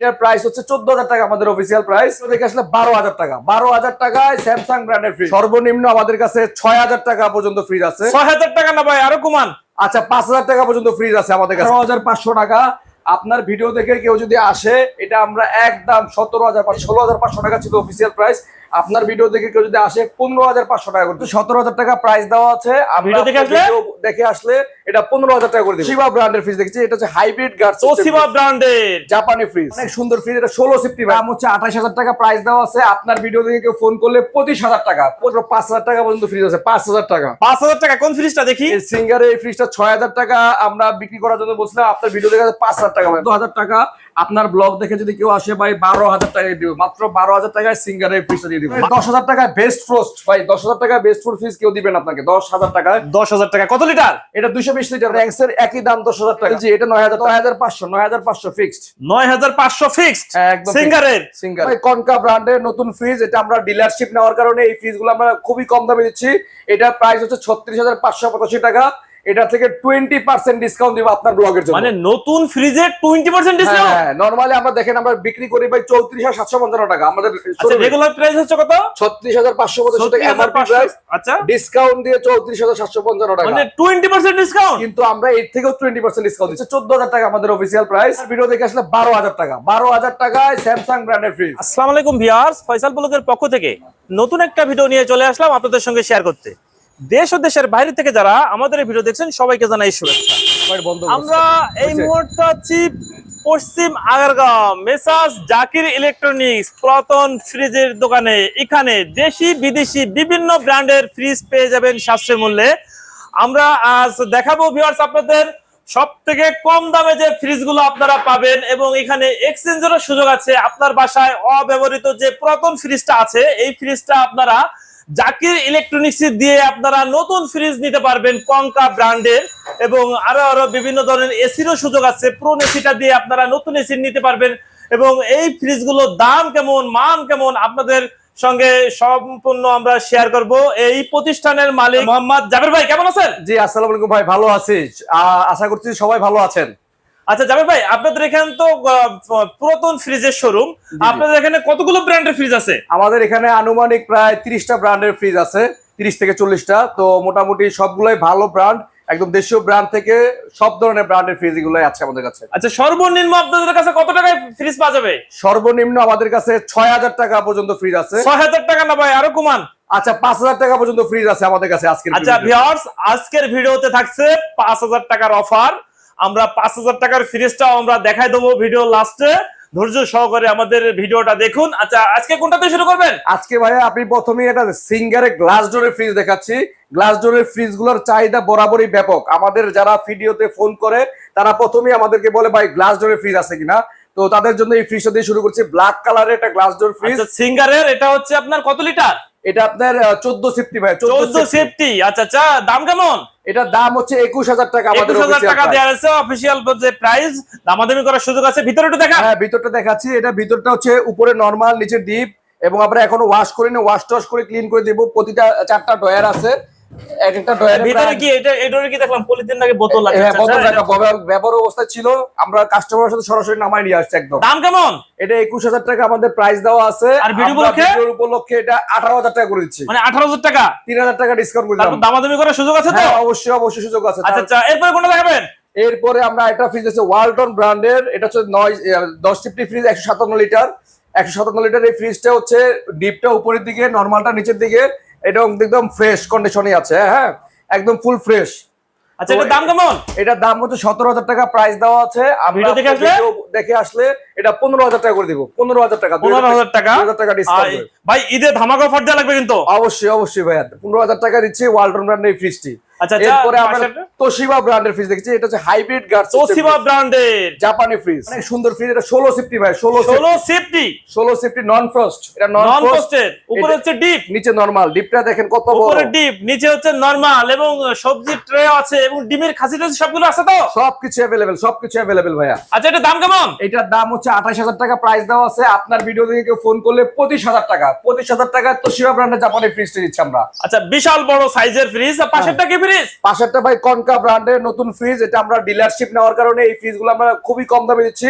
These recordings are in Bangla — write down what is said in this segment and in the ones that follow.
এটার প্রাইস হচ্ছে চোদ্দ হাজার টাকা আমাদের অফিসিয়াল প্রাইস দেখে আসলে বারো হাজার টাকা। বারো হাজার টাকায় স্যামসাং ব্র্যান্ডের ফ্রিজ সর্বনিম্ন আমাদের কাছে ছয় হাজার টাকা পর্যন্ত ফ্রিজ আছে। ছয় হাজার টাকা না ভাই আরও কমান। আচ্ছা পাঁচ হাজার টাকা পর্যন্ত ফ্রিজ আছে আমাদের কাছে। হাজার পাঁচশো টাকা। আপনার ভিডিও দেখে কেউ যদি আসে এটা আমরা একদম সতেরো হাজার পাঁচশো ষোলো হাজার পাঁচশো টাকা ছিল অফিসিয়াল প্রাইস আপনার ভিডিও দেখে কেউ যদি আসে পনেরো হাজার পাঁচশো টাকা করতে সতেরো হাজার টাকা প্রাইস দেওয়া আছে। ভিডিও দেখে আসলে? দেখে আসলে এটা পনেরো হাজার টাকা করে শিবা ব্র্যান্ডের ফ্রিজ দেখছি এটা হচ্ছে হাইব্রিড গার্ড তোশিবা ব্র্যান্ডের জাপানি ফ্রিজ অনেক সুন্দর ফ্রিজ এটা ষোলো সিফটি দাম হচ্ছে আঠাশ হাজার টাকা প্রাইস দেওয়া আছে। আপনার ভিডিও দেখে কেউ ফোন করলে পঁচিশ হাজার টাকা পনেরো পাঁচ হাজার টাকা পর্যন্ত ফ্রিজ আছে পাঁচ হাজার টাকা। পাঁচ হাজার টাকা কোন ফ্রিজটা দেখি? এই সিঙ্গারে এই ফ্রিজটা ছয় হাজার টাকা আমরা বিক্রি করার জন্য বলছিলাম আপনার ভিডিও দেখে পাঁচ হাজার টাকা। দু হাজার টাকা। আপনার ব্লগ দেখে যদি কেউ আসে ভাই বারো হাজার টাকা দিব। মাত্র বারো হাজার টাকায় সিঙ্গারে এই ফ্রিজটা দিয়ে দিব। দশ হাজার টাকায় বেস্ট ফ্রোস্ট ভাই দশ হাজার টাকায় বেস্ট ফ্রোস্ট ফ্রিজ কেউ দিবেন আপনাকে। দশ হাজার টাকায় দশ হাজার টাকা। কত লিটার এটা দুইশো বিশ লিটার র্যাঙ্কস এর একই দাম দশ হাজার টাকা। জি এটা নয় হাজার নয় হাজার পাঁচশো নয় হাজার পাঁচশো ফিক্সড নয় হাজার পাঁচশো ফিক্সড একদম সিঙ্গারের সিঙ্গার কনকা ব্র্যান্ডের নতুন ফ্রিজ এটা আমরা ডিলারশিপ নেওয়ার কারণে এই ফ্রিজগুলো আমরা খুবই কম দামে দিচ্ছি। এটার প্রাইস হচ্ছে ছত্রিশ হাজার পাঁচশো পঁচাশি টাকা। এটা থেকে টোয়েন্টি পার্সেন্ট ডিসকাউন্ট দিব আপনার ব্লগের জন্য। মানে নতুন ফ্রিজে টোয়েন্টি পার্সেন্ট ডিসকাউন্ট হ্যাঁ নর্মালি আমরা দেখেন আমরা বিক্রি করি ভাই চৌত্রিশ হাজার সাতশো পঞ্চান্ন টাকা। আমাদের আচ্ছা রেগুলার প্রাইস হচ্ছে কত? ছত্রিশ হাজার পাঁচশো পঁচাশি টাকা এমআরপি প্রাইস আচ্ছা। ডিসকাউন্ট দিয়ে চৌত্রিশ হাজার সাতশো পঞ্চান্ন টাকা। মানে টোয়েন্টি পার্সেন্ট ডিসকাউন্ট কিন্তু আমরা এর থেকেও টোয়েন্টি পার্সেন্ট ডিসকাউন্ট দিচ্ছি। চোদ্দ হাজার টাকা আমাদের অফিসিয়াল প্রাইস ভিডিও দেখে আসলে বারো হাজার টাকা। বারো হাজার টাকায় স্যামসাং ব্র্যান্ডের ফ্রিজ আসসালামু আলাইকুম ভিউয়ার্স ফয়সাল ব্লগের পক্ষ থেকে নতুন একটা ভিডিও নিয়ে চলে আসলাম আপনাদের সঙ্গে শেয়ার করতে। দেশ ও দেশের বাইরে থেকে যারা আমাদের এই ভিডিও দেখছেন সবাইকে জানাই শুভেচ্ছা। আমরা এই মুহূর্তে আছি পশ্চিম আগারগাঁও মেসাজ জাকির ইলেকট্রনিক্স পুরাতন ফ্রিজের দোকানে। এখানে দেশি বিদেশি বিভিন্ন ব্র্যান্ডের ফ্রিজ পেয়ে যাবেন সাশ্রয় মূল্যে। আমরা আজ দেখাবো ভিউয়ার্স আপনাদের সব থেকে কম দামে যে ফ্রিজগুলো আপনারা পাবেন এবং এখানে এক্সচেঞ্জেরও সুযোগ আছে। আপনার বাসায় অব্যবহৃত যে পুরাতন ফ্রিজটা আছে এই ফ্রিজটা আপনারা জাকির ইলেকট্রনিক্স দিয়ে আপনারা নতুন ফ্রিজ নিতে পারবেন কঙ্কা ব্র্যান্ডের এবং আরও আরও বিভিন্ন ধরনের এসিরও সুযোগ আছে। পুরনো এসিটা দিয়ে আপনারা নতুন এসি নিতে পারবেন এবং এই ফ্রিজগুলোর দাম কেমন, মান কেমন আপনাদের সঙ্গে সম্পূর্ণ আমরা শেয়ার করব। এই প্রতিষ্ঠানের মালিক মোহাম্মদ জাবের ভাই, কেমন আছেন? জি, আসসালামু আলাইকুম ভাই, ভালো আছি। আশা করছি সবাই ভালো আছেন। আচ্ছা জাবের ভাই আপনাদের এখানে তো পুরাতন ফ্রিজের শোরুম আপনাদের এখানে কতগুলো ব্র্যান্ডের ফ্রিজ আছে? আমাদের এখানে আনুমানিক প্রায় তিরিশটা ব্র্যান্ডের ফ্রিজ আছে তিরিশ থেকে চল্লিশটা। তো মোটামুটি সবগুলোই ভালো ব্র্যান্ড একদম দেশীয় ব্র্যান্ড থেকে সব ধরনের ব্র্যান্ডের ফ্রিজগুলো আছে আমাদের কাছে। আচ্ছা সর্বনিম্ন আপনাদের কাছে কত টাকায় ফ্রিজ পাওয়া যাবে? সর্বনিম্ন আমাদের কাছে ছয় হাজার টাকা পর্যন্ত ফ্রিজ আছে। ছয় হাজার টাকা না ভাই আরও কমান। আচ্ছা পাঁচ হাজার টাকা পর্যন্ত ফ্রিজ আছে আমাদের কাছে আজকে আচ্ছা ভিউয়ার্স আজকের ভিডিওতে থাকছে পাঁচ হাজার টাকার অফার আমরা পাঁচ হাজার টাকার ফ্রিজটাও আমরা দেখাই দেবো ভিডিও লাস্টে ধৈর্য সহকারে আমাদের ভিডিওটা দেখুন। আচ্ছা আজকে কোনটাতে শুরু করবেন? আজকে ভাইয়া আপনি প্রথমে এটা সিঙ্গারে গ্লাস ডোরের ফ্রিজ দেখাচ্ছি। গ্লাস ডোরের ফ্রিজগুলোর চাহিদা বরাবরই ব্যাপক। আমাদের যারা ভিডিওতে ফোন করে তারা প্রথমেই আমাদেরকে বলে ভাই গ্লাস ডোরের ফ্রিজ আছে কিনা? তো তাদের জন্য এই ফ্রিজটা দিয়ে শুরু করছি। ব্ল্যাক কালারের একটা গ্লাস ডোর ফ্রিজ সিঙ্গারের এটা হচ্ছে আপনার কত লিটার এটা আপনার চোদ্দ সেফটি ভাই চোদ্দ সেফটি। আচ্ছা আচ্ছা দাম কেমন? এটার দাম হচ্ছে একুশ হাজার টাকা আমাদের একুশ হাজার টাকা দেওয়া আছে অফিসিয়াল যে প্রাইস দামাদামি করার সুযোগ আছে। ভিতরটা দেখা হ্যাঁ ভিতরটা দেখাচ্ছি। এটা ভিতরটা হচ্ছে উপরে নর্মাল নিচে ডিপ এবং আমরা এখনও ওয়াশ করিনি ওয়াশ টশ করে ক্লিন করে দেবো। প্রতিটা চারটা ডয়ার আছে। এক একটা ডয়ারে ভিতরে কি এটা এটার কি দেখলাম পলিথিন নাকি বোতল আছে? হ্যাঁ বোতল রাখা ব্যবহার- ব্যবহার ছিল। আমরা কাস্টমারের সাথে সরাসরি নামাই নিয়ে আসছি একদম। দাম কেমন? এটা একুশ হাজার টাকা আমাদের প্রাইস দেওয়া আছে। আর ভিডিও উপলক্ষে? ভিডিওর উপলক্ষে এটা আঠারো হাজার টাকা করে দিচ্ছি। মানে আঠারো হাজার টাকা? তিন হাজার টাকা ডিসকাউন্ট করে দিলাম। দামাদামি করার সুযোগ আছে তো? অবশ্যই অবশ্যই সুযোগ আছে। আচ্ছা আচ্ছা এরপরে কোনটা দেখাবেন? এরপরে আমরা একটা ফ্রিজ আছে ওয়ালটন ব্র্যান্ডের এটা হচ্ছে নয় দশ ফিফটি ফ্রিজ একশো সাতান্ন লিটার একশো সাতান্ন লিটার এই ফ্রিজটা হচ্ছে ডিপটা উপরের দিকে নর্মালটা নিচের দিকে। এটা একদম ফ্রেশ কন্ডিশনে আছে হ্যাঁ একদম ফুল ফ্রেশ আচ্ছা এটার দাম কেমন? এটার দাম হচ্ছে সতেরো হাজার টাকা প্রাইস দেওয়া আছে। ভিডিও দেখে আসলে? দেখে আসলে এটা পনেরো হাজার টাকা করে দিব পনেরো হাজার টাকা পনেরো হাজার টাকা? হাজার টাকা ডিসকাউন্ট ভাই ঈদে ধামাকা অফার দেওয়া লাগবে কিন্তু। অবশ্যই অবশ্যই ভাইয়া পনেরো হাজার টাকা দিচ্ছি ওয়ালটন ব্র্যান্ডের এই ফ্রিজটি আচ্ছা আচ্ছা এরপরে আমরা তোশিবা ব্র্যান্ডের ফ্রিজ দেখছি। এটা হচ্ছে হাইব্রিড গার্ড তোশিবা ব্র্যান্ডের জাপানি ফ্রিজ অনেক সুন্দর ফ্রিজ এটা ষোলো সিফটি ভাই ষোলো ষোলো সেফটি ষোলো সিফটি নন ফ্রস্ট এটা নন নন উপরে হচ্ছে ডিপ নিচে নরমাল ডিপটা দেখেন কত বড়। উপরে ডিপ নিচে হচ্ছে নরমাল এবং সবজির ট্রে আছে এবং ডিমের খাসি টাসি সবগুলো আছে তো? সবকিছু অ্যাভেলেবেল সবকিছু অ্যাভেলেবেল ভাইয়া। আচ্ছা এটার দাম কেমন? এটার দাম হচ্ছে আঠাশ হাজার টাকা প্রাইস দেওয়া আছে। আপনার ভিডিও থেকে কেউ ফোন করলে পঁচিশ হাজার টাকা। পঁচিশ হাজার টাকা তোশিবা ব্র্যান্ডের জাপানি ফ্রিজটা দিচ্ছি আমরা। আচ্ছা বিশাল বড় সাইজের ফ্রিজ আর পাশেরটা কি নতুন এটা আমরা ডিলারশিপ নেওয়ার কারণে এই আমরা খুবই কম দামে দিচ্ছি।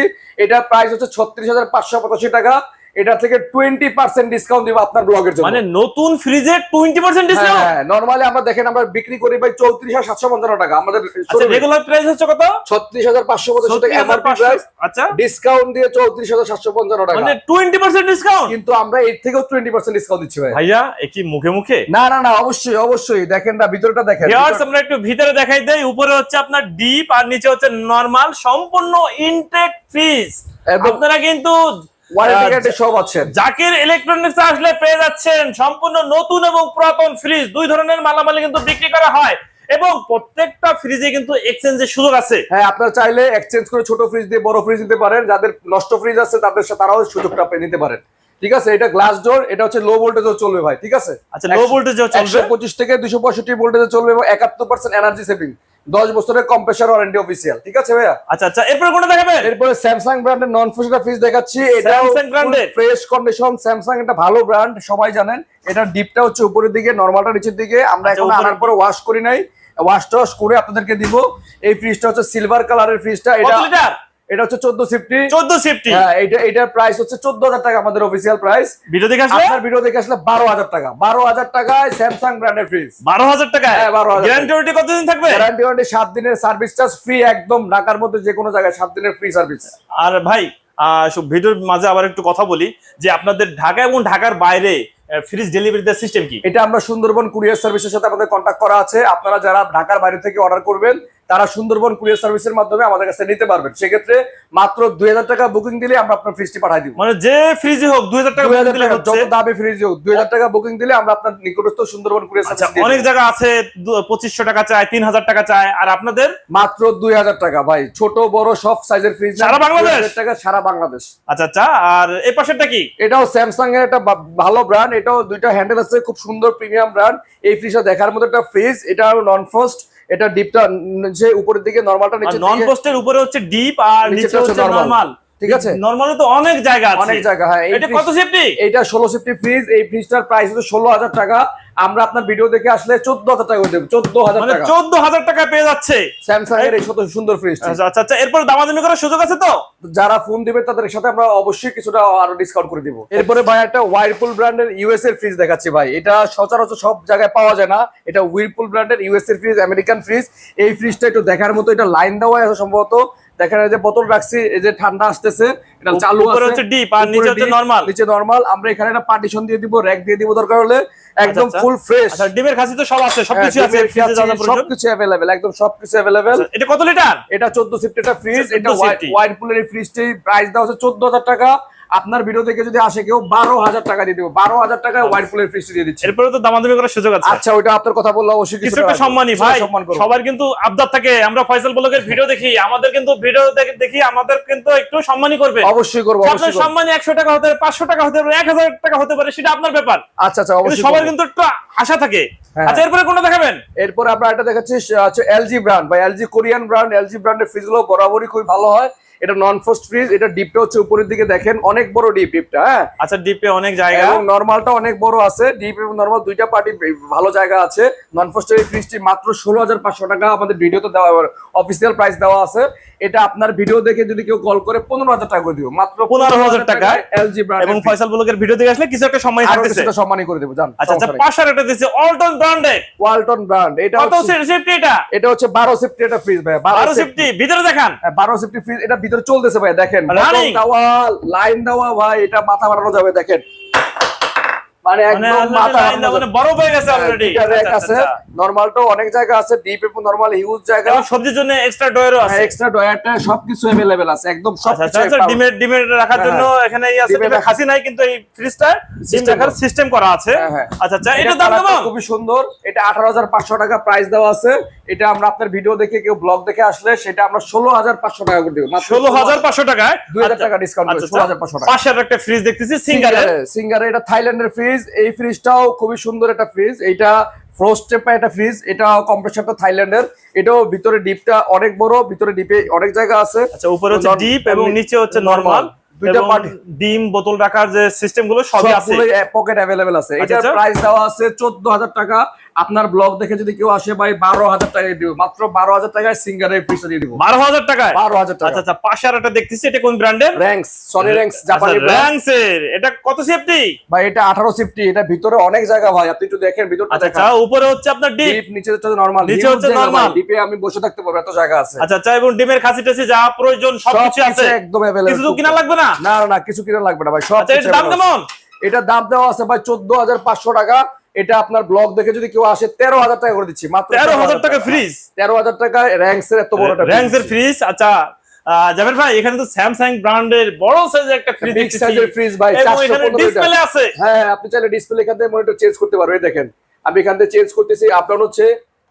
হচ্ছে ছত্রিশ হাজার পাঁচশো পঁচাশি টাকা। এটা থেকে টোয়েন্টি পার্সেন্ট ডিসকাউন্ট দিব আপনার ব্লগের জন্য। মানে নতুন ফ্রিজে টোয়েন্টি পার্সেন্ট ডিসকাউন্ট হ্যাঁ নর্মালি আমরা দেখেন আমরা বিক্রি করি ভাই চৌত্রিশ হাজার সাতশো পঞ্চান্ন টাকা। আমাদের আচ্ছা রেগুলার প্রাইস হচ্ছে কত? ছত্রিশ হাজার পাঁচশো পঁচাশি টাকা এমআরপি প্রাইস আচ্ছা। ডিসকাউন্ট দিয়ে চৌত্রিশ হাজার সাতশো পঞ্চান্ন টাকা। মানে টোয়েন্টি পার্সেন্ট ডিসকাউন্ট কিন্তু আমরা এর থেকেও টোয়েন্টি পার্সেন্ট ডিসকাউন্ট দিচ্ছি ভাই। ভাইয়া এ কি মুখে মুখে? না না না অবশ্যই অবশ্যই। দেখেন না ভিতরটা দেখেন। ভিউয়ার্স আমরা একটু ভিতরে দেখাই দেই। উপরে হচ্ছে আপনার ডিপ আর নিচে হচ্ছে নরমাল সম্পূর্ণ ইনটেক ফ্রিজ আপনারা কিন্তু ওয়ারেন্টি আহ, গ্যারান্টি সব আছেন জাকির ইলেকট্রনিক্স আসলে পেয়ে যাচ্ছেন সম্পূর্ণ নতুন এবং পুরাতন ফ্রিজ দুই ধরনের মালামাল কিন্তু বিক্রি করা হয় এবং প্রত্যেকটা ফ্রিজে কিন্তু এক্সচেঞ্জের সুযোগ আছে। হ্যাঁ আপনারা চাইলে এক্সচেঞ্জ করে ছোট ফ্রিজ দিয়ে বড় ফ্রিজ নিতে পারেন। যাদের নষ্ট ফ্রিজ আছে তাদের সাথে তারাও সুযোগটা পেয়ে নিতে পারেন। ঠিক আছে এটা গ্লাস ডোর এটা হচ্ছে লো ভোল্টেজও চলবে ভাই ঠিক আছে? আচ্ছা লো ভোল্টেজও চলবে? একশো পঁচিশ থেকে দুশো পঁয়ষট্টি ভোল্টেজে চলবে এবং একাত্তর পার্সেন্ট এনার্জি সেভিং দশ বছরের কম্প্রেসার ওয়ারেন্টি অফিসিয়াল ঠিক আছে ভাইয়া? আচ্ছা আচ্ছা এরপরে কোনটা দেখাবেন? এরপরে স্যামসাং ব্র্যান্ডের নন ফুসটা ফ্রিজ দেখাচ্ছি। এটা স্যামসাং ব্র্যান্ডের ফ্রেশ কন্ডিশন স্যামসাং এটা ভালো ব্র্যান্ড সবাই জানেন। এটা ডিপটা হচ্ছে উপরের দিকে নরমালটা নিচের দিকে। আমরা আচ্ছা, এখন আনার পরে ওয়াশ করি নাই। ওয়াশ টস করে আপনাদেরকে দিব। এই ফ্রিজটা হচ্ছে সিলভার কালারের ফ্রিজটা এটা লিটার এটা হচ্ছে চোদ্দ সিফটি। চোদ্দ সিফটি। হ্যাঁ এটা এটার প্রাইস হচ্ছে চোদ্দ হাজার টাকা আমাদের প্রাইস ভিডিও দেখে আসলে? আপনার ভিডিও দেখে আসলে বারো হাজার টাকা। বারো হাজার টাকায় স্যামসাং ব্র্যান্ডের ফ্রিজ বারো হাজার টাকা হ্যাঁ, 12,000 গ্যারান্টি ওয়ারেন্টি কতদিন থাকবে? গ্যারান্টি ওয়ারেন্টি সাত দিনের সার্ভিস চার্জ ফ্রি একদম ঢাকার মধ্যে যে কোনো জায়গায় সাত দিনের ফ্রি সার্ভিস আর ভাই আহ, ভিডিওর মাঝে আবার একটু কথা বলি যে আপনাদের ঢাকা এবং ঢাকার বাইরে ফ্রিজ ডেলিভারি দেওয়ার সিস্টেম কি? এটা আমরা সুন্দরবন কুরিয়ার সার্ভিসের সাথে আমাদের কন্ট্যাক্ট করা আছে। আপনারা যারা ঢাকার বাইরে থেকে অর্ডার করবেন তারা সুন্দরবন কুরিয়ার সার্ভিসের মাধ্যমে আমাদের কাছে নিতে পারবেন। সেক্ষেত্রে মাত্র দুই হাজার টাকা বুকিং দিলে আমরা আপনার ফ্রিজটি পাঠাই দিব। মানে যে ফ্রিজে হোক দুই হাজার টাকা যত দামে ফ্রিজ হোক দুই হাজার টাকা বুকিং দিলে আমরা আপনার নিকটস্থ সুন্দরবন কুরিয়ার আচ্ছা সার্ভিস অনেক জায়গা আছে পঁচিশশো টাকা চায় তিন হাজার টাকা চায় আর আপনাদের? মাত্র দুই হাজার টাকা ভাই। ছোট বড় সব সাইজের ফ্রিজ সারা বাংলাদেশ? টাকা সারা বাংলাদেশ। আচ্ছা আচ্ছা আর এই পাশেরটা কি? এটাও স্যামসাং এর একটা ভালো ব্র্যান্ড এটাও দুইটা হ্যান্ডেল আছে খুব সুন্দর প্রিমিয়াম ব্র্যান্ড এই ফ্রিজটা দেখার মতো একটা ফ্রিজ এটা নন ফ্রস্ট এটা ডিপটা যে উপরের দিকে নর্মালটা নিচে নন পোস্টের উপরে হচ্ছে ডিপ আর নিচে হচ্ছে নর্মাল নরমাল ঠিক আছে? নরমালে তো অনেক জায়গা আছে। অনেক জায়গা হ্যাঁ এটা কত সেফটি এইটা ষোলো সিফটি ফ্রিজ এই ফ্রিজটার প্রাইস হচ্ছে ষোলো হাজার টাকা। আমরা আপনার ভিডিও দেখে আসলে চোদ্দ হাজার টাকা করে দেবো চোদ্দ হাজার মানে টাকা। চোদ্দ হাজার টাকা পেয়ে যাচ্ছে। স্যামসাং এর এই শত সুন্দর ফ্রিজ আচ্ছা আচ্ছা আচ্ছা এরপর দামাদামি করার সুযোগ আছে তো? যারা ফোন দিবে তাদের সাথে আমরা অবশ্যই কিছুটা আরও ডিসকাউন্ট করে দিব। এরপরে ভাই একটা ওয়াইরপুল ব্র্যান্ডের ইউএস এর ফ্রিজ দেখাচ্ছি ভাই। এটা সচরাচর সব জায়গায় পাওয়া যায় না। এটা উইরপুল ব্র্যান্ডের ইউএস এর ফ্রিজ আমেরিকান ফ্রিজ এই ফ্রিজটা একটু দেখার মতো এটা লাইন দেওয়া আছে সম্ভবত। দেখেন এই যে বোতল রাখছি এই যে ঠান্ডা আসতেছে এটা চালু আছে হচ্ছে deep আর নিচে হচ্ছে নরমাল নিচে নরমাল আমরা এখানে একটা পার্টিশন দিয়ে দিব র‍্যাক দিয়ে দিব দরকার হলে একদম আচ্ছা। ফুল ফ্রেশ আচ্ছা ডিমের খাসি তো সব আছে সবকিছু আছে ফ্রিজে যা প্রয়োজন সবকিছু अवेलेबल একদম সবকিছু अवेलेबल আচ্ছা, এটা কত লিটার এটা চোদ্দ সিফটি একটা ফ্রিজ এটা ওয়াইড পুলের ফ্রিজটি প্রাইস দাও হচ্ছে চোদ্দ হাজার টাকা। আপনার ভিডিও থেকে যদি আসে কেউ বারো হাজার টাকা দিয়ে দেবো। বারো হাজার টাকায় ওয়াইডপুলের ফ্রিজটি দিয়ে দিচ্ছে। এরপরে তো দামাদামি করার সুযোগ আছে। আচ্ছা ওইটা আপনার কথা বললে অবশ্যই কিছু একটা ভাই। সবার কিন্তু আবদার থাকে। আমরা ফয়সাল ব্লগের ভিডিও দেখি আমাদের কিন্তু ভিডিও দেখি আমাদের কিন্তু একটু সম্মানী করবে। অবশ্যই করব আপনার সম্মানী একশো টাকা হতে পারে পাঁচশো টাকা হতে পারে এক হাজার টাকা হতে পারে সেটা আপনার ব্যাপার। আচ্ছা আচ্ছা অবশ্যই সবার কিন্তু একটু আশা থাকে। হ্যাঁ। আচ্ছা এরপরে কোনটা দেখাবেন? এরপর আমরা এটা দেখাচ্ছি এলজি ব্র্যান্ড বা এলজি কোরিয়ান ব্র্যান্ড এলজি ব্র্যান্ডের ফ্রিজগুলো বরাবরই খুবই ভালো হয়। এটা নন ফ্রস্ট ফ্রিজ এটা ডিপটা হচ্ছে উপরের দিকে দেখেন অনেক বড় ডিপ ডিপটা হ্যাঁ? আচ্ছা ডিপে অনেক জায়গা। এবং নরমালটা অনেক বড় আছে ডিপ এবং নরমাল দুইটা পার্টি ভালো জায়গা আছে। নন ফস্টের এই ফ্রিজটি মাত্র ষোলো হাজার পাঁচশো টাকা আমাদের ভিডিওতে দেওয়া অফিসিয়াল প্রাইস দেওয়া আছে। এটা আপনার ভিডিও দেখে যদি কেউ কল করে পনেরো হাজার টাকা দিব মাত্র 15,000 টাকায়। এলজি এবং ব্র্যান্ড ফয়সাল ব্লগের ভিডিও দেখে আসলে কিছু একটা আরও থাকতেছে। কিছুটা সম্মানই করে দেবো জান আচ্ছা আচ্ছা পাঁচশো একটা দিচ্ছে অল্টন ব্র্যান্ডের ওয়ালটন ব্র্যান্ড এটা কত সেফটি এটা? এটা হচ্ছে বারো সিফটি একটা ফ্রিজ ভাই বারো বারো সেফটি ভিতরে দেখান। হ্যাঁ, বারো সিফটি ফ্রিজ এটা ভিতরে চলতেছে ভাই দেখেন। লাইন দেওয়া ভাই এটা মাথা বাড়ানো যাবে দেখেন। মানে মানে একদম already মাথা line বাড়ানো মানে যাবে। বড় হয়ে গেছে অলরেডি দুইটা rack আছে নরমালটাও অনেক জায়গা আছে ডিপ এবং নরমাল হিউজ জায়গা এবং সবজির জন্য এক্সট্রা ডয়ারও আছে এক্সট্রা ডয়ারটা সবকিছু अवेलेबल আছে একদম আচ্ছা সবকিছু আচ্ছা আচ্ছা, পাবেন। ডিমের ডিমের রাখার হ্যাঁ, জন্য এখানে এই আছে ডিমের ডিমের রাখা- খাসি নাই কিন্তু এই ফ্রিজটা ডিম System রাখার করা। সিস্টেম করা আছে হ্যাঁ, হ্যাঁ। আচ্ছা আচ্ছা এটা এটা দাম কালারটা কেমন খুবই সুন্দর এটা আঠারো হাজার পাঁচশো টাকা প্রাইস দেওয়া আছে এটা আমরা আপনার ভিডিও দেখে কেউ ব্লগ দেখে আসলে সেটা আমরা ষোলো হাজার পাঁচশো টাকা করে দেবো ষোলো হাজার পাঁচশো টাকায় দুই হাজার আচ্ছা, টাকা ডিসকাউন্ট করে আচ্ছা, ষোলো হাজার পাঁচশো টাকা পাশের একটা ফ্রিজ দেখতেছি সিঙ্গারের সিঙ্গারে সিঙ্গারে এটা থাইল্যান্ডের ফ্রিজ এই ফ্রিজটাও খুবই সুন্দর একটা ফ্রিজ। এটা ফ্রোস্ট টেপা একটা ফ্রিজ এটা কম্প্রেসারটা থাইল্যান্ডের। এটাও ভিতরে ডিপটা অনেক বড় ভিতরে ডিপে অনেক জায়গা আছে। আচ্ছা উপরে হচ্ছে ডিপ এবং নিচে হচ্ছে নরমাল। দুইটা পার্ট ডিম বোতল রাখার যে সিস্টেমগুলো সবই আছে। পকেট অ্যাভেলেবেল আছে। এটা এটার আচ্ছা। প্রাইস দেওয়া আছে চোদ্দ হাজার টাকা। আপনার ব্লগ দেখে যদি কেউ আসে ভাই বারো হাজার টাকা দিব। মাত্র বারো হাজার টাকায় সিঙ্গারের ফ্রিজটা দিয়ে দিব। বারো হাজার টাকায়? বারো হাজার টাকা। আচ্ছা আচ্ছা পাশে আর একটা দেখতেছি এটা কোন ব্র্যান্ডের? র্যাঙ্কস সনি র্যাঙ্কস জাপানি brand। র্যাংসের এটা কত সেফটি ভাই এটা আঠারো সিফটি এটা ভিতরে অনেক জায়গা ভাই আপনি একটু দেখেন ভিতরটা আচ্ছা আচ্ছা উপরে হচ্ছে আপনার ডিপ। ডিপ নিচে হচ্ছে নরমাল নিচে হচ্ছে normal। ডিপে আমি বসে থাকতে পারব এত জায়গা আছে। আচ্ছা আচ্ছা এবং ডিমের খাসি টাসি যা প্রয়োজন সবকিছু আছে। একদম अवेलेबल কিছু কিনা লাগবে না? না না, কিছু কিনা লাগবে না ভাই সব আচ্ছা এটার দাম কেমন? এটা দাম দেওয়া আছে ভাই চোদ্দ হাজার পাঁচশো টাকা। এটা আপনার ব্লগ দেখে যদি কেউ আসে তেরো হাজার টাকা করে দিচ্ছি মাত্র তেরো হাজার টাকা ফ্রিজ তেরো হাজার টাকা র্যাঙ্কস এর এত বড় একটা র্যাংসের ফ্রিজ আচ্ছা আহ, ভাই এখানে তো স্যামসাং ব্র্যান্ডের বড় সাইজের একটা ফ্রিজ বিগ সাইজের ফ্রিজ ভাই এবং চারশো এখানে পনেরো ডিসপ্লে আছে। হ্যাঁ হ্যাঁ, আপনি চাইলে ডিসপ্লে এখান থেকে মনিটর চেঞ্জ করতে পারবেন এই দেখেন। আমি এখান থেকে চেঞ্জ করতেছি আপনার হচ্ছে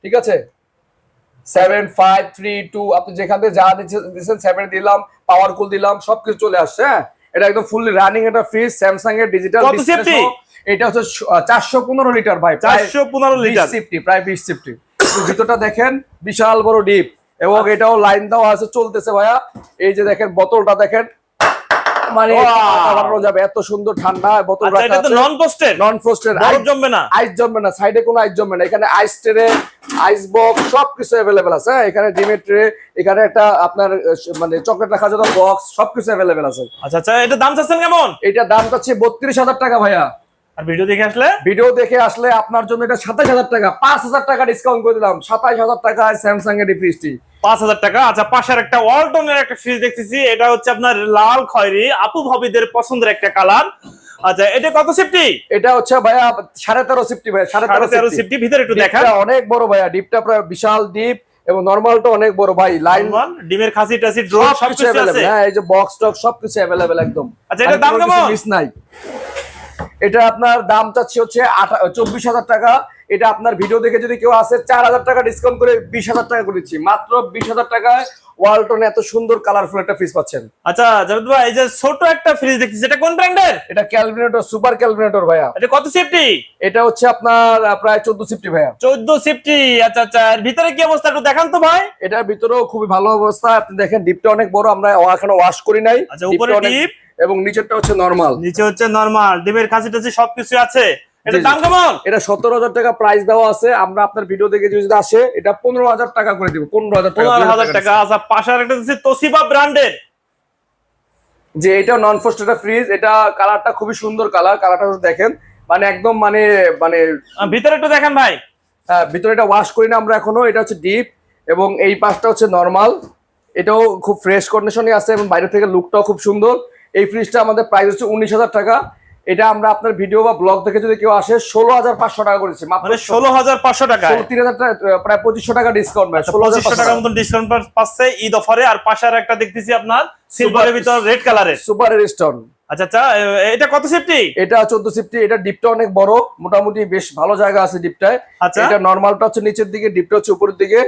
ঠিক আছে? সেভেন ফাইভ থ্রি টু আপনি যেখান থেকে যা দিচ্ছেন সেভেন দিলাম পাওয়ার কুল দিলাম সবকিছু চলে আসছে হ্যাঁ? এটা একদম ফুললি রানিং একটা ফ্রিজ স্যামসাং এর ডিজিটাল? এটা হচ্ছে চারশো পনেরো লিটার ভাই চারশো পনেরো লিটার। সিফটি প্রায় বিশ সিফটি ভিতরটা দেখেন বিশাল বড় ডিপ এবং এটাও লাইন দেওয়া আছে চলতেছে ভাইয়া। এই যে দেখেন বোতলটা দেখেন। মানে বানানো যাবে এত সুন্দর ঠান্ডা বোতল আচ্ছা নন নন ফ্রস্টেড বরফ জমবে না। আইস জমবে না সাইডে কোনো আইস জমবে না। এখানে আইস ট্রে আইস বক্স সবকিছু আছে। হ্যাঁ এখানে ডিমের ট্রে এখানে একটা আপনার মানে চকলেট রাখার জন্য বক্স সবকিছু অ্যাভেলেবেল আছে। আচ্ছা আচ্ছা এটা দাম চাচ্ছেন কেমন? এটা দাম চাচ্ছে বত্রিশ হাজার টাকা ভাইয়া। আর ভিডিও দেখে আসলে? ভিডিও দেখে আসলে আপনার জন্য এটা সাতাশ হাজার টাকা। পাঁচ হাজার টাকা ডিসকাউন্ট করে দিলাম। সাতাশ হাজার টাকা স্যামসাং এর ফ্রিজটি পাঁচ হাজার টাকা। আচ্ছা পাশের একটা ওয়ালটনের একটা ফ্রিজ দেখতেছি। এটা হচ্ছে আপনার লাল খয়েরি। আপু ভাবিদের পছন্দের একটা কালার আচ্ছা এটা কত সেফটি এটা হচ্ছে ভাইয়া সাড়ে তেরো সিফটি ভাইয়া সাড়ে তেরো তেরো সেফটি ভিতরে একটু ডিপটা অনেক বড় ভাইয়া ডিপটা প্রায় বিশাল ডিপ এবং নর্মালটা অনেক বড় ভাই। লাইন নরমাল, ডিমের খাসি টাসি ড্রোন সবকিছু অ্যাভেলেবেল হ্যাঁ এই যে বক্স টক সবকিছু অ্যাভেলেবেল একদম। আচ্ছা, এটার দাম কেমন? মিস নাই। এটা আপনার দাম চাচ্ছি হচ্ছে চব্বিশ হাজার টাকা। এটা আপনার ভিডিও দেখে যদি কেউ আসে চার হাজার টাকা ডিসকাউন্ট করে বিশ হাজার টাকা করে দিচ্ছি। মাত্র বিশ হাজার টাকায় ওয়ালটন এত সুন্দর কালারফুল একটা ফ্রিজ পাচ্ছেন। আচ্ছা জাভেদ ভাই এই যে ছোট একটা ফ্রিজ দেখতেছি এটা কোন ব্র্যান্ডের এটা ক্যালভিনেটর সুপার ক্যালভিনেটর ভাইয়া। এটা কত সেফটি এটা হচ্ছে আপনার প্রায় চোদ্দ সিফটি ভাইয়া। চোদ্দ সেফটি আচ্ছা আচ্ছা এর ভিতরে কি অবস্থা একটু দেখান তো ভাই। এটার ভিতরেও খুবই ভালো অবস্থা। আপনি দেখেন ডিপটা অনেক বড় আমরা এখনও ওয়াশ করি নাই। আচ্ছা, উপরে ডিপ। এবং নিচেরটা হচ্ছে নরমাল নিচে হচ্ছে নরমাল ডিমের খাসি টাসি সবকিছু আছে। এটা। দাম কেমন? এটা সতেরো হাজার টাকা প্রাইস দেওয়া আছে। আমরা আপনার ভিডিও দেখে যদি আসে এটা পনেরো হাজার টাকা করে দিব। পনেরো হাজার টাকা পনেরো হাজার টাকা আচ্ছা পাশে একটা তোসিবা ব্র্যান্ডের যে এটা নন ফ্রস্ট একটা ফ্রিজ এটা কালারটা খুবই সুন্দর কালার কালারটা দেখেন মানে একদম মানে মানে ভিতরে একটু দেখেন ভাই। হ্যাঁ ভিতরে এটা ওয়াশ করি না আমরা এখনও। এটা হচ্ছে ডিপ এবং এই পাশটা হচ্ছে নর্মাল এটাও খুব ফ্রেশ কন্ডিশনে আছে এবং বাইরে থেকে লুকটাও খুব সুন্দর। এই ফ্রিজটা আমাদের প্রাইস হচ্ছে উনিশ হাজার টাকা। এটা আমরা আপনার ভিডিও বা ব্লগ দেখে যদি কেউ আসে ষোলো হাজার পাঁচশো টাকা করেছি মানে ষোলো হাজার পাঁচশো টাকা তিন হাজার প্রায় পঁচিশশো টাকা ডিসকাউন্ট ষোলো হাজার টাকার মতন ডিসকাউন্ট পাচ্ছে ঈদ অফারে। আর পাশে আর একটা দেখতেছি আপনার সিলভারের ভিতর রেড কালারের সুপার স্টোন আচ্ছা আচ্ছা এটা কত সেফটি এটা চোদ্দ সিফটি এটা ডিপটা অনেক বড় মোটামুটি বেশ ভালো জায়গা আছে ডিপটায় আচ্ছা। এটা নর্মালটা হচ্ছে নিচের দিকে ডিপটা হচ্ছে উপরের দিকে।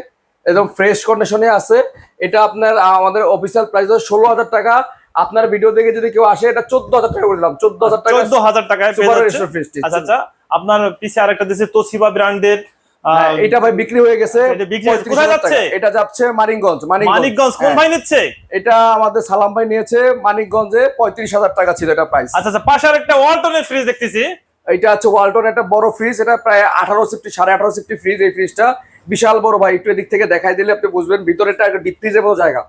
একদম ফ্রেশ কন্ডিশনে আছে। এটা আপনার আমাদের অফিসিয়াল প্রাইস ষোলো হাজার টাকা। আপনার ভিডিও দেখে যদি কেউ আসে এটা চোদ্দ হাজার টাকা করে দিলাম। চোদ্দ হাজার টাকা চোদ্দ হাজার টাকায়। আচ্ছা আচ্ছা আপনার পিছে আরেকটা তোসিবা ব্র্যান্ডের হ্যাঁ, এটা ভাই বিক্রি হয়ে গেছে। এটা বিক্রি 35,000 কোথায় টাকা। যাচ্ছে? এটা যাচ্ছে মানিকগঞ্জ মানিকগঞ্জ। কোন হ্যাঁ, ভাই নিচ্ছে? এটা আমাদের সালাম ভাই নিয়েছে মানিকগঞ্জে পঁয়ত্রিশ হাজার টাকা ছিল এটা প্রাইস আচ্ছা আচ্ছা পাশে আর একটা ওয়ালটনের ফ্রিজ দেখতেছি। এটা হচ্ছে ওয়ালটন একটা বড় ফ্রিজ এটা প্রায় আঠারো সিফটি সাড়ে আঠারো সিফটি ফ্রিজ এই ফ্রিজটা বিশাল বড় ভাই একটু এদিক থেকে দেখাই দিলে আপনি বুঝবেন ভিতরে একটা ডিপ ফ্রিজের মতো জায়গা।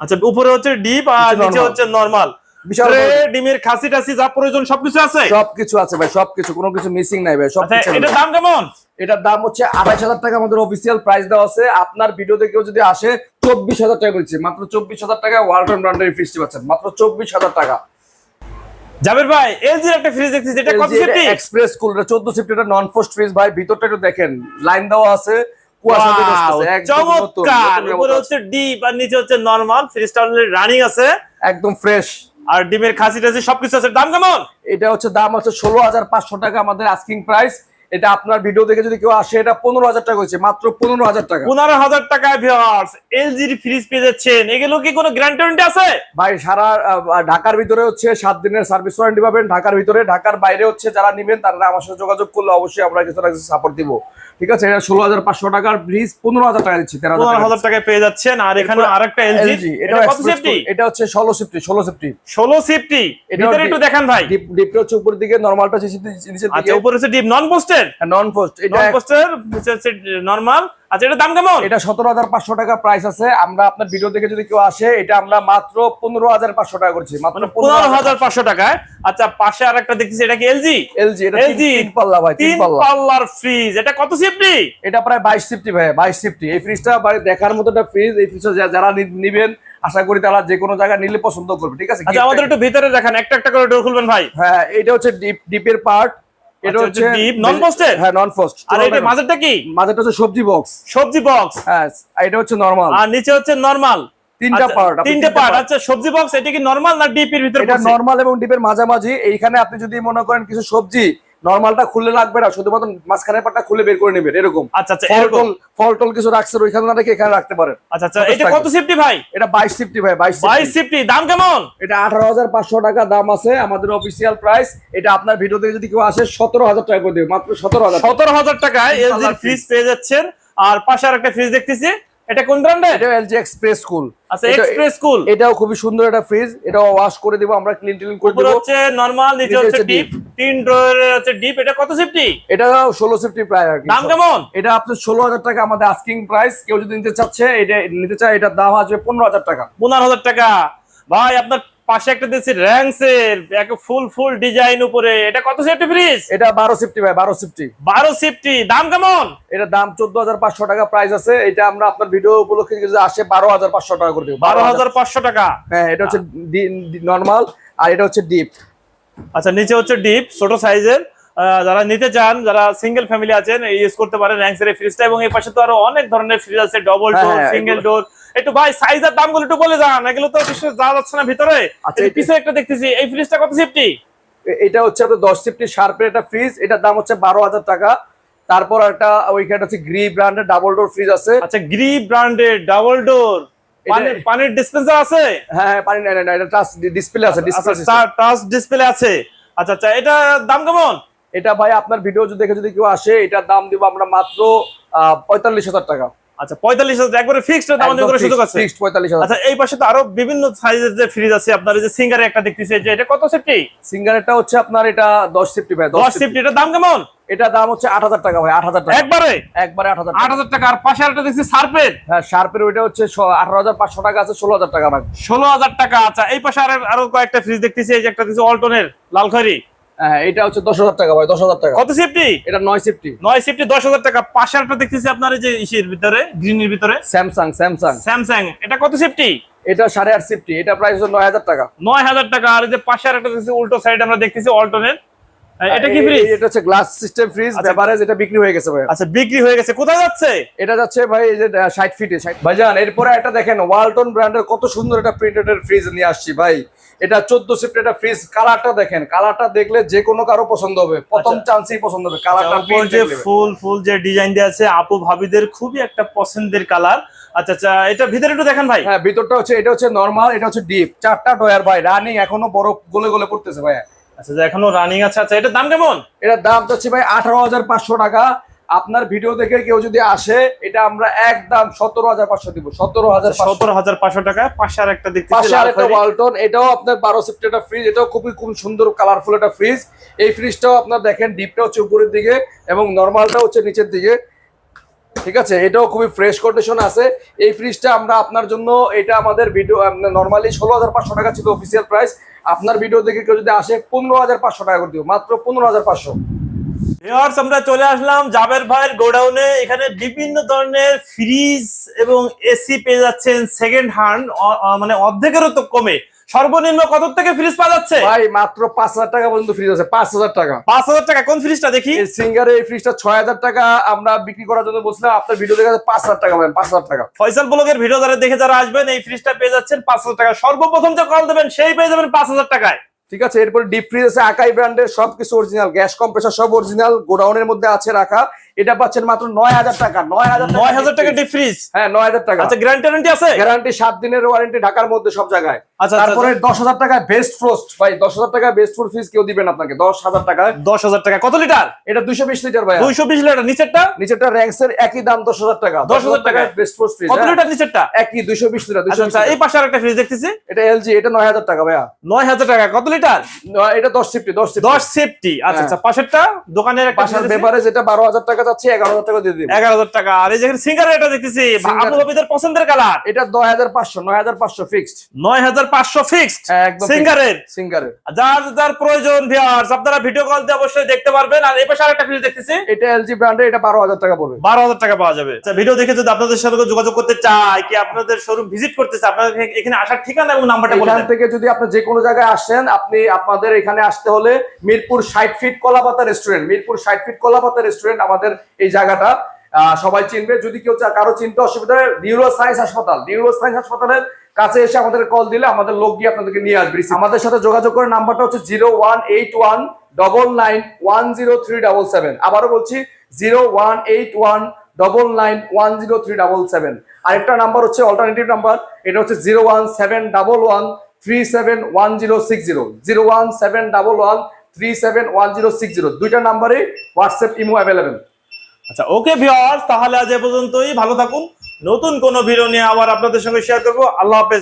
আচ্ছা উপরে হচ্ছে ডিপ আর নিচে হচ্ছে নরমাল বিশাল ডিমের খাসি টাসি যা প্রয়োজন সবকিছু আছে? সবকিছু আছে ভাই সবকিছু কোনো কিছু মিসিং নাই ভাই আচ্ছা সবকিছু এটার দাম কেমন? এটার দাম হচ্ছে আঠাশ হাজার টাকা আমাদের অফিসিয়াল প্রাইস দেওয়া আছে। আপনার ভিডিও দেখেও যদি আসে চব্বিশ হাজার টাকা বলছি মাত্র চব্বিশ হাজার টাকা ওয়ালটন ব্র্যান্ডের ফ্রিজটি পাচ্ছেন মাত্র চব্বিশ হাজার টাকা। জাবের ভাই এলজির একটা ফ্রিজ দেখতেছি এটা কত সেফটি এক্সপ্রেস কুল চোদ্দ সিফটি এটা নন ফোস্ট ফ্রিজ ভাই ভিতরটা একটু দেখেন। লাইন দেওয়া আছে চমৎকার! উপরে হচ্ছে ডিপ আর নিচে হচ্ছে নরমাল ফ্রিজটা রানিং আছে। একদম ফ্রেশ আর ডিমের খাসি টাসি সবকিছু আছে। দাম কেমন? এটা হচ্ছে দাম হচ্ছে ষোলো হাজার পাঁচশো টাকা আমাদের আস্কিং প্রাইস এটা আপনার ভিডিও দেখে যদি কেউ আসে এটা পনেরো হাজার টাকা হচ্ছে মাত্র পনেরো হাজার টাকা। পনেরো হাজার টাকায় ভিউয়ার্স এলজির ফ্রিজ পেয়ে যাচ্ছেন। এগুলো কি কোনো গ্যারান্টি আছে? ভাই সারা ঢাকার ভিতরে হচ্ছে সাত দিনের সার্ভিস ওয়ারেন্টি পাবেন। ঢাকার ভিতরে ঢাকার বাইরে হচ্ছে যারা নেবেন তারা আমার সাথে যোগাযোগ করলে অবশ্যই আমরা কিছু না কিছু সাপোর্ট দিব। ঠিক আছে? এটা ষোলো হাজার পাঁচশো টাকার ব্রিজ পনেরো হাজার টাকা দিচ্ছি তেরো হাজার টাকায় পেয়ে যাচ্ছেন। আর এখানে আরেকটা এলজি এটা কত সেফটি এটা হচ্ছে ষোলো সিফটি ষোলো সিফটি ষোলো সেফটি এটা একটু দেখান ভাই। ডিপ ডিপটা হচ্ছে উপরের দিকে নর্মালটা হচ্ছে নিচের আচ্ছা দিকে উপরে হচ্ছে ডিপ নন পোস্টেড পোস্টের নন পোস্ট এটা নন পোস্টের নরমাল আচ্ছা এটা দাম কেমন? এটা সতেরো হাজার পাঁচশো টাকা প্রাইস আছে। আমরা আপনার ভিডিও দেখে যদি কেউ আসে এটা আমরা মাত্র পনেরো হাজার পাঁচশো টাকা করছি মাত্র মানে টাকায়। আচ্ছা পাশে আর একটা দেখতেছি এটা কি এলজি এলজি এটা তিন- পাল্লা ভাই তিন পাল্লার ফ্রিজ এটা কত সিফটি এটা প্রায় বাইশ সিফটি ভাই বাইশ সিফটি এই ফ্রিজটা বাড়ি দেখার মতো একটা ফ্রিজ এই ফ্রিজটা যারা নিবেন আশা করি তারা যে কোনো জায়গায় নিলে পছন্দ করবে ঠিক আছে? আচ্ছা আমাদের একটু ভিতরে দেখান একটা একটা করে ডোর খুলবেন ভাই। হ্যাঁ এটা হচ্ছে ডিপ ডিপের পার্ট এটা আচ্ছা, হচ্ছে ডিপ নন? হ্যাঁ নন পোস্ট আর এটা মাঝেরটা কি? হচ্ছে সবজি বক্স সবজি বক্স হ্যাঁ এটা হচ্ছে নরমাল আর নিচে হচ্ছে নরমাল তিনটা তিনটা পার্ট আচ্ছা সবজি বক্স এটা কি নরমাল না ডিপ এর ভিতরে এটা নরমাল এবং ডিপের মাঝামাঝি। এইখানে আপনি যদি মনে করেন কিছু সবজি নরমালটা খুলে লাগবে না শুধুমাত্র মাঝখানের পাটটা খুলে বের করে নেবেন এরকম। আচ্ছা আচ্ছা ফল এরকম। টল কিছু রাখছেন ওইখানে না রেখে এখানে রাখতে পারেন। আচ্ছা আচ্ছা এটা কত সিফটি ভাই? এটা বাইশ সিফটি ভাই বাইশ বাইশ সিফটি দাম কেমন? এটা আঠারো হাজার পাঁচশো টাকা দাম আছে আমাদের অফিসিয়াল প্রাইস এটা আপনার ভিডিও থেকে যদি কেউ আসে সতেরো হাজার টাকা করে দেবে মাত্র সতেরো হাজার সতেরো হাজার টাকায় তিন এলজির ফ্রিজ পেয়ে যাচ্ছেন। আর পাশে আর একটা ফ্রিজ দেখতেছি। এটা কোন ব্র্যান্ডের এটা এলজি এক্সপ্রেস কুল আচ্ছা এক্সপ্রেস কুল এটাও খুব সুন্দর একটা ফ্রিজ এটাও ওয়াশ করে দেব আমরা ক্লিন ক্লিন করে উপরে দেবো। হচ্ছে নরমাল নিচে হচ্ছে ডিপ তিন ড্রয়ারে হচ্ছে ডিপ এটা কত সেফটি এটা 16 সেফটি প্রায় আর কি। দাম কেমন? এটা আপনার ষোলো হাজার টাকা আমাদের আস্কিং প্রাইস কেউ যদি নিতে চাচ্ছে এটা নিতে চায় এটা দাম আছে পনেরো হাজার টাকা। পনেরো হাজার টাকা। ভাই আপনার পাশে একটা দিচ্ছি র্যাংসের ফুল ফুল ডিজাইন উপরে। এটা কত সেফটি ফ্রিজ এটা বারো সিফটি ভাই বারো সিফটি বারো সিফটি দাম কেমন? এটা দাম চোদ্দ হাজার পাঁচশো টাকা প্রাইস আছে। এটা আমরা আপনার ভিডিও উপলক্ষে আসে বারো হাজার পাঁচশো টাকা করে দেবো। বারো হাজার পাঁচশো টাকা। হ্যাঁ এটা হচ্ছে নর্মাল আর এটা হচ্ছে ডিপ আচ্ছা নিচে হচ্ছে ডিপ ছোট সাইজের যারা নিতে চান যারা সিঙ্গেল ফ্যামিলি আছেন ইউজ করতে পারেন র্যাংসের এই ফ্রিজটা এবং এই পাশে তো আরও অনেক ধরনের ফ্রিজ আছে ডবল ডোর সিঙ্গেল ডোর একটু ভাই সাইজ আর দামগুলো একটু বলে যান এগুলো তো বিশেষ যাওয়া যাচ্ছে না ভিতরে। আচ্ছা, এই এটা- পিছে একটা দেখতেছি এই ফ্রিজটা কত সেফটি এটা হচ্ছে আপনার দশ সিফটি শার্পের একটা ফ্রিজ এটার দাম হচ্ছে বারো হাজার টাকা। তারপর একটা ওইখানে হচ্ছে গ্রি ব্র্যান্ডের ডাবল ডোর ফ্রিজ আছে। আচ্ছা গ্রি ব্র্যান্ডের ডাবল ডোর পানির পানির ডিসপেন্সার আছে? হ্যাঁ হ্যাঁ পানি নাই নাই, নাই, এটা টাচ ডিসপ্লে আছে ডিসপ্লে আচ্ছা টাচ ডিসপ্লে আছে। আচ্ছা আচ্ছা এটা দাম কেমন? এটা ভাই আপনার ভিডিও যদি দেখে যদি কেউ আসে এটার দাম দিব আমরা মাত্র পঁয়তাল্লিশ হাজার টাকা। আচ্ছা পঁয়তাল্লিশ হাজার একবারে ফিক্সড দাম করে সুযোগ আছে? ফিক্সড পঁয়তাল্লিশ আচ্ছা এই পাশে তো আরও বিভিন্ন সাইজের যে ফ্রিজ আছে। আপনার যে সিঙ্গারে একটা দেখতেছি যে এটা কত সেফটি সিঙ্গারেরটা হচ্ছে আপনার এটা দশ সিফটি ভাই দশ সেফটি এটার দাম কেমন? এটা দাম হচ্ছে আট হাজার টাকা ভাই টাকা। একবারে? একবারে টাকা। আর পাশে একটা দেখছি সার্পের হ্যাঁ শার্পের ওইটা হচ্ছে আঠারো হাজার পাঁচশো টাকা আছে ষোলো হাজার টাকা ভাই। ষোলো হাজার টাকা আচ্ছা এই পাশে আরও কয়েকটা ফ্রিজ দেখতেছি এই যে একটা দেখছি অল্টনের লালখারি। এটা হচ্ছে দশ হাজার টাকা ভাই দশ হাজার টাকা। কত সেফটি এটা নয় সিফটি নয় সেফটি দশ হাজার টাকা। পাশে একটা দেখতেছি আপনার এই যে ইসের ভিতরে গ্রিনের ভিতরে। স্যামসাং স্যামসাং স্যামসাং এটা কত সেফটি এটা সাড়ে আট সিফটি এটা প্রাইস হচ্ছে নয় হাজার টাকা। নয় হাজার টাকা। আর এই যে পাশে আর একটা দেখছি উল্টো সাইড আমরা দেখতেছি অল্টনের এটা কি ফ্রিজ এটা হচ্ছে গ্লাস সিস্টেম ফ্রিজ এটা বিক্রি হয়ে গেছে ভাই। আচ্ছা বিক্রি হয়ে গেছে। কোথায় যাচ্ছে? এটা যাচ্ছে ভাই এই যে ষাট ফিটে ভাইজান এরপরে একটা দেখেন ওয়ালটন ব্র্যান্ডের কত সুন্দর একটা প্রিন্টেড ফ্রিজ নিয়ে আসছি ভাই। এটা চোদ্দ সিফট একটা ফ্রিজ কালারটা দেখেন কালারটা দেখলে যে কোনো কারও পছন্দ হবে। প্রথম চান্সেই পছন্দ হবে কালারটা আচ্ছা, যে ফুল ফুল যে ডিজাইন দেওয়া আছে আপু ভাবিদের খুবই একটা পছন্দের কালার আচ্ছা আচ্ছা এটা ভিতরে একটু দেখেন ভাই। হ্যাঁ ভিতরটা হচ্ছে এটা হচ্ছে নরমাল এটা হচ্ছে ডিপ চারটা ডয়ার ভাই রানিং এখনও বরফ গলে গলে পড়তেছে ভাই আচ্ছা এখনও রানিং আছে। আচ্ছা এটার দাম কেমন? এটার দাম যাচ্ছে ভাই আঠারো হাজার পাঁচশো টাকা। আপনার ভিডিও দেখে কেউ যদি আসে এটা আমরা একদম সতেরো হাজার পাঁচশো দিব। সতেরো হাজার সতেরো হাজার পাঁচশো টাকা পাশে আর একটা দেখতেছি পাশে আরেকটা ওয়ালটন এটাও আপনার বারো সিফট একটা ফ্রিজ এটাও খুবই খুব সুন্দর কালারফুল একটা ফ্রিজ এই ফ্রিজটাও আপনার দেখেন ডিপটা হচ্ছে উপরের দিকে এবং নর্মালটা হচ্ছে নিচের দিকে। ঠিক আছে? এটাও খুবই ফ্রেশ কন্ডিশন আছে। এই ফ্রিজটা আমরা আপনার জন্য এটা আমাদের ভিডিও নর্মালি ষোলো হাজার পাঁচশো টাকা ছিল অফিসিয়াল প্রাইস আপনার ভিডিও দেখে কেউ যদি আসে পনেরো হাজার পাঁচশো টাকা করে দিব মাত্র পনেরো হাজার পাঁচশো। ভিউয়ার্স আমরা চলে আসলাম জাবের ভাইয়ের গোডাউনে। এখানে বিভিন্ন ধরনের ফ্রিজ এবং এসি পেয়ে যাচ্ছেন সেকেন্ড হ্যান্ড মানে অর্ধেকেরও তো কমে। সর্বনিম্ন কত থেকে ফ্রিজ পাওয়া যাচ্ছে? ভাই মাত্র পাঁচ হাজার টাকা পর্যন্ত ফ্রিজ আছে পাঁচ হাজার টাকা। পাঁচ হাজার টাকা কোন ফ্রিজটা দেখি? এই সিঙ্গারে এই ফ্রিজটা ছয় হাজার টাকা আমরা বিক্রি করার জন্য বলছিলাম আপনার ভিডিও দেখে পাঁচ হাজার টাকা পাবেন পাঁচ হাজার টাকা। ফয়সাল ব্লগের ভিডিও যারা দেখে যারা আসবেন এই ফ্রিজটা পেয়ে যাচ্ছেন পাঁচ হাজার টাকা। সর্বপ্রথম যে কল দেবেন সেই পেয়ে যাবেন পাঁচ হাজার টাকায়। ঠিক আছে? এরপরে ডিপ ফ্রিজ আছে আকাই ব্র্যান্ডের সবকিছু অরিজিনাল গ্যাস কম্প্রেসার সব অরিজিনাল গোডাউনের মধ্যে আছে রাখা। এটা পাচ্ছেন মাত্র নয় হাজার টাকা নয় হাজার নয় হাজার টাকা ডিপ ফ্রিজ হ্যাঁ নয় হাজার টাকা। আচ্ছা গ্যারান্টি আছে? গ্যারান্টি সাত দিনের ওয়ারেন্টি ঢাকার মধ্যে সব জায়গায়। আচ্ছা, তারপরে দশ হাজার টাকায় বেস্ট ফ্রোস্ট ভাই দশ হাজার টাকায় বেস্ট ফ্রোস্ট ফ্রিজ কেউ দিবেন আপনাকে। দশ হাজার টাকায়। দশ হাজার টাকা। কত লিটার এটা দুইশো বিশ লিটার ভাই দুইশো বিশ লিটার নিচেরটা? নিচেরটা র্যাঙ্কসের একই দাম দশ হাজার টাকা। দশ হাজার টাকা বেস্ট ফ্রোস্ট ফ্রিজ কত লিটার নিচেরটা? একই দুইশো বিশ লিটার দুইশো আচ্ছা আচ্ছা এই পাশে আর একটা ফ্রিজ দেখতেছি। এটা এলজি এটা নয় হাজার টাকা ভাইয়া। নয় হাজার টাকা। কত লিটার এটা দশ সিফটি দশ সিফটি। আচ্ছা। আচ্ছা পাশেরটা? দোকানের একটা ব্যাপারে যেটা বারো হাজার টাকা যাচ্ছে এগারো হাজার টাকা দিয়ে টাকা। আর এই এটা দেখতেছি। আবু পছন্দের কালার। এটা নয় হাজার পাঁচশো নয় হাজার পাঁচশো ফিক্সড নয় হাজার পাঁচশো ফিক্সড একদম সিঙ্গারের। সিঙ্গারের। যার যার প্রয়োজন ভিউয়ার্স আপনারা ভিডিও কল দিয়ে অবশ্যই দেখতে পারবেন। আর এই পাশে আরেকটা ফ্রিজ দেখতেছি। এটা এলজি ব্র্যান্ডের এটা বারো হাজার টাকা পড়বে। বারো হাজার টাকা পাওয়া যাবে। আচ্ছা ভিডিও দেখে যদি আপনাদের সাথে যোগাযোগ করতে চায় কি আপনাদের শোরুম ভিজিট করতে চায় আপনাদের এখানে- এখানে আসার ঠিকানা এবং নাম্বারটা বলে থেকে যদি আপনি যে কোনো জায়গায় আসেন আপনি আপনাদের এখানে আসতে হলে মিরপুর ষাট ফিট কলাপাতা রেস্টুরেন্ট মিরপুর ষাট ফিট কলাপাতা রেস্টুরেন্ট আমাদের এই জায়গাটা সবাই চিনবে। যদি কেউ কারও চিনতে অসুবিধা হয় নিউরো সায়েন্স হাসপাতাল নিউরো সায়েন্স হাসপাতালের কাছে এসে আমাদের কল দিলে আমাদের লোক গিয়ে আপনাদেরকে নিয়ে আসবে। আমাদের সাথে যোগাযোগ করে নাম্বারটা হচ্ছে zero one eight one double nine one zero three double seven. আবারও বলছি, zero one eight one double nine one zero three double seven. আরেকটা নাম্বার হচ্ছে অল্টারনেটিভ নাম্বার এটা হচ্ছে zero one seven double one three seven one zero six zero zero one seven double one three seven one zero six zero দুইটা হোয়াটসঅ্যাপ অ্যাভেলেবেল আচ্ছা ওকে তাহলে আজ এ পর্যন্তই। ভালো থাকুন। নতুন কোন ভিডিও নিয়ে আবার আপনাদের সঙ্গে শেয়ার করব। আল্লাহ হাফেজ।